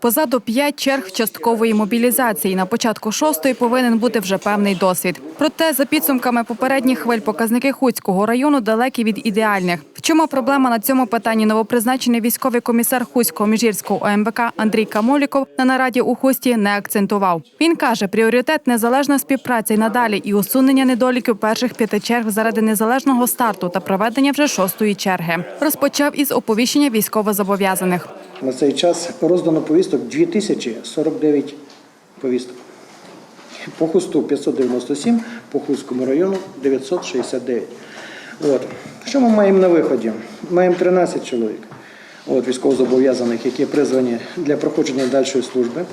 Позаду п'ять черг часткової мобілізації. На початку шостої повинен бути вже певний досвід. Проте, за підсумками попередніх хвиль, показники Хуцького району далекі від ідеальних. В чому проблема на цьому питанні новопризначений військовий комісар Хуцького міжгірського ОМВК Андрій Камоліков на нараді у Хусті не акцентував. Він каже, пріоритет незалежна співпраця й надалі і усунення недоліків перших п'яти черг заради незалежного старту та проведення вже шостої черги. Розпочав із оповіщення військовозобов'язаних. На цей час роздано повісток 2049 повісток. По Хусту 597, по Хустському району 969. От. Що ми маємо на виході? Маємо 13 чоловік от, військовозобов'язаних, які призвані для проходження дальшої служби,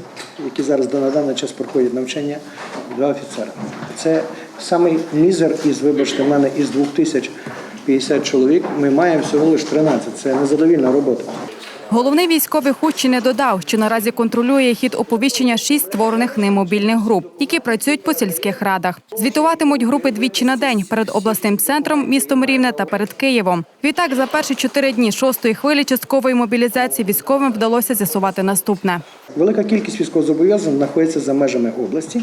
які зараз на даний час проходять навчання, два офіцери. Це самий мізер із, вибачте, мене із 2050 чоловік. Ми маємо всього лише 13. Це незадовільна робота. Головний військовий Хущини додав, що наразі контролює хід оповіщення шість створених ним мобільних груп, які працюють по сільських радах. Звітуватимуть групи двічі на день перед обласним центром, містом Рівне та перед Києвом. Відтак, за перші чотири дні шостої хвилі часткової мобілізації військовим вдалося з'ясувати наступне. Велика кількість військовозобов'язаних знаходиться за межами області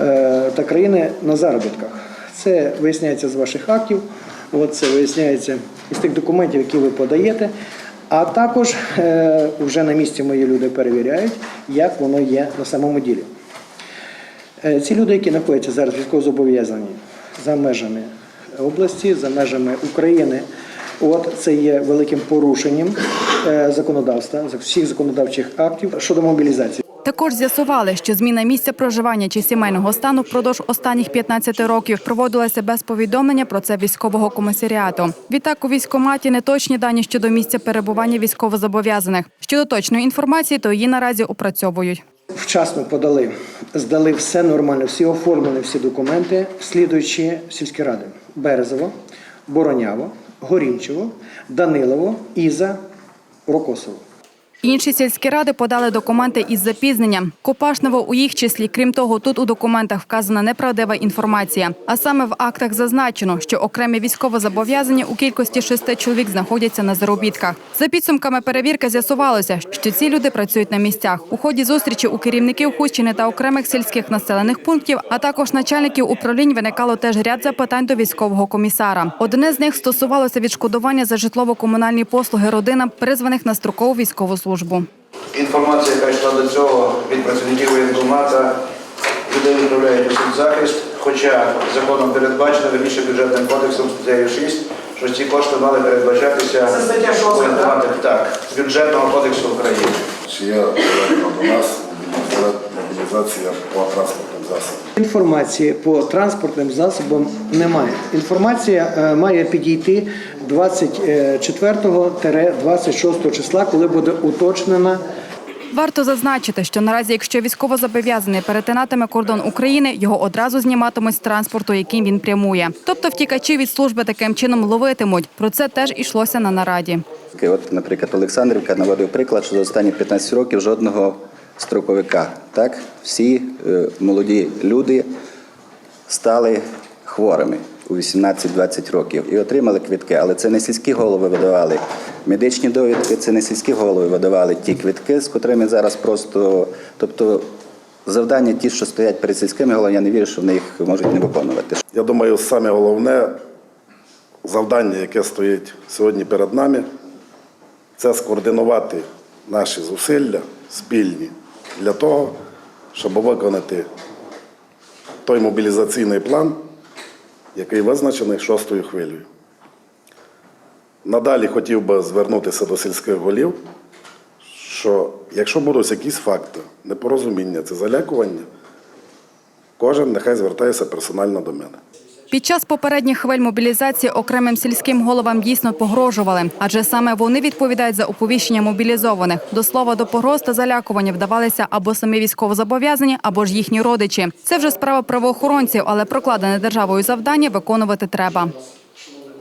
е, та країни на заробітках. Це виясняється з ваших актів, це виясняється із тих документів, які ви подаєте. А також е, вже на місці мої люди перевіряють, як воно є на самому ділі. Е, Ці люди, які знаходяться зараз військовозобов'язані за межами області, за межами України, от це є великим порушенням е, законодавства, всіх законодавчих актів щодо мобілізації. Також з'ясували, що зміна місця проживання чи сімейного стану впродовж останніх 15 років проводилася без повідомлення про це військового комісаріату. Відтак у військкоматі неточні дані щодо місця перебування військовозобов'язаних. Щодо точної інформації, то її наразі опрацьовують. Вчасно подали, здали все нормально, всі оформлені всі документи, слідуючи сільські ради: Березово, Бороняво, Горінчево, Данилово, Іза, Рокосово. Інші сільські ради подали документи із запізненням. Копашново у їх числі. Крім того, тут у документах вказана неправдива інформація. А саме в актах зазначено, що окремі військовозобов'язані у кількості шести чоловік знаходяться на заробітках. За підсумками перевірки з'ясувалося, що ці люди працюють на місцях. У ході зустрічі у керівників Хущини та окремих сільських населених пунктів, а також начальників управлінь виникало теж ряд запитань до військового комісара. Одне з них стосувалося відшкодування за житлово-комунальні послуги родинам, призваних на строкову військову службу. Інформація, яка йшла до цього від працівників воєнкомата, людей відправляють у соцзахист, хоча законом передбачено, верніше бюджетним кодексом статтею 6, що ці кошти мали передбачатися воєнкоматом так, бюджетного кодексу України. Чи є до нас мобілізація по транспортним засобам? Інформації по транспортним засобам немає. Інформація е, має підійти 24-26 числа, коли буде уточнена Варто зазначити, що наразі, якщо військовозобов'язаний перетинатиме кордон України, його одразу зніматимуть з транспорту, яким він прямує. Тобто втікачі від служби таким чином ловитимуть. Про це теж ішлося на нараді. От, наприклад, Олександрівка наводив приклад, що за останні 15 років жодного строковика. Так, всі е, молоді люди стали хворими у 18-20 років і отримали квитки, але це не сільські голови видавали. Медичні довідки це не сільські голови видавали ті квитки, з котрими зараз просто, тобто завдання ті, що стоять перед сільськими головами, я не вірю, що вони їх можуть не виконувати. Я думаю, саме головне завдання, яке стоїть сьогодні перед нами, це скоординувати наші зусилля спільні для того, щоб виконати той мобілізаційний план, який визначений шостою хвилею. Надалі хотів би звернутися до сільських голів, що якщо будуть якісь факти непорозуміння, це залякування, кожен нехай звертається персонально до мене. Під час попередніх хвиль мобілізації окремим сільським головам дійсно погрожували, адже саме вони відповідають за оповіщення мобілізованих. До слова, до погроз та залякування вдавалися або самі військовозобов'язані, або ж їхні родичі. Це вже справа правоохоронців, але прокладене державою завдання виконувати треба.